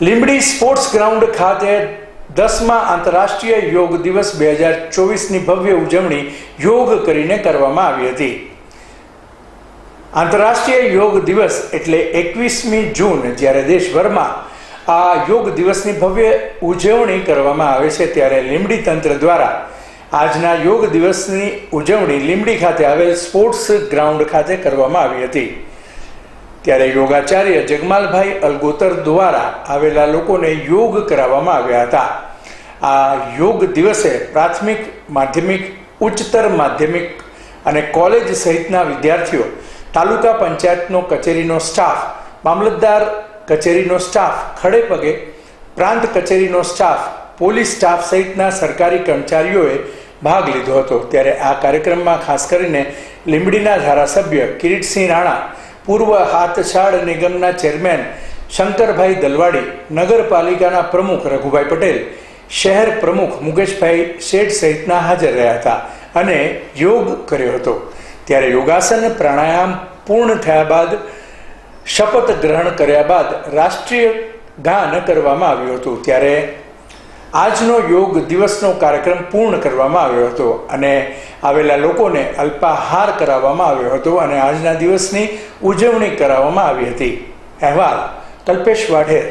Limbdi sports ground ખાતે દસમા આંતરરાષ્ટ્રીય યોગ દિવસ બે હજાર ચોવીસની ભવ્ય ઉજવણી યોગ કરીને કરવામાં આવી હતી. આંતરરાષ્ટ્રીય યોગ દિવસ એટલે એકવીસમી જૂન, જ્યારે દેશભરમાં આ યોગ દિવસની ભવ્ય ઉજવણી કરવામાં આવે છે, ત્યારે લીંબડી તંત્ર દ્વારા આજના યોગ દિવસની ઉજવણી લીંબડી ખાતે આવેલ સ્પોર્ટ્સ ગ્રાઉન્ડ ખાતે કરવામાં આવી હતી. ત્યારે યોગાચાર્ય જગમાલભાઈ અલગોતર દ્વારા આવેલા લોકોને યોગ કરાવવામાં આવ્યા હતા. આ યોગ દિવસે પ્રાથમિક, માધ્યમિક, ઉચ્ચતર માધ્યમિક અને કોલેજ સહિતના વિદ્યાર્થીઓ, તાલુકા પંચાયતનો કચેરીનો સ્ટાફ, મામલતદાર કચેરીનો સ્ટાફ, ખડે પગે પ્રાંત કચેરીનો સ્ટાફ, પોલીસ સ્ટાફ સહિતના સરકારી કર્મચારીઓએ ભાગ લીધો હતો. ત્યારે આ કાર્યક્રમમાં ખાસ કરીને લીંબડીના ધારાસભ્ય કિરીટસિંહ રાણા પૂર્વ હાથશાળ નિગમના ચેરમેન શંકરભાઈ દલવાડી, નગરપાલિકાના પ્રમુખ રઘુભાઈ પટેલ, શહેર પ્રમુખ મુકેશભાઈ શેઠ સહિતના હાજર રહ્યા હતા અને યોગ કર્યો હતો. ત્યારે યોગાસન પ્રાણાયામ પૂર્ણ થયા બાદ, શપથ ગ્રહણ કર્યા બાદ રાષ્ટ્રીય ગાન કરવામાં આવ્યું હતું. ત્યારે આજનો યોગ દિવસનો કાર્યક્રમ પૂર્ણ કરવામાં આવ્યો હતો અને આવેલા લોકોને અલ્પાહાર કરાવવામાં આવ્યો હતો અને આજના દિવસની ઉજવણી કરાવવામાં આવી હતી. અહેવાલ કલ્પેશ વાઢેર.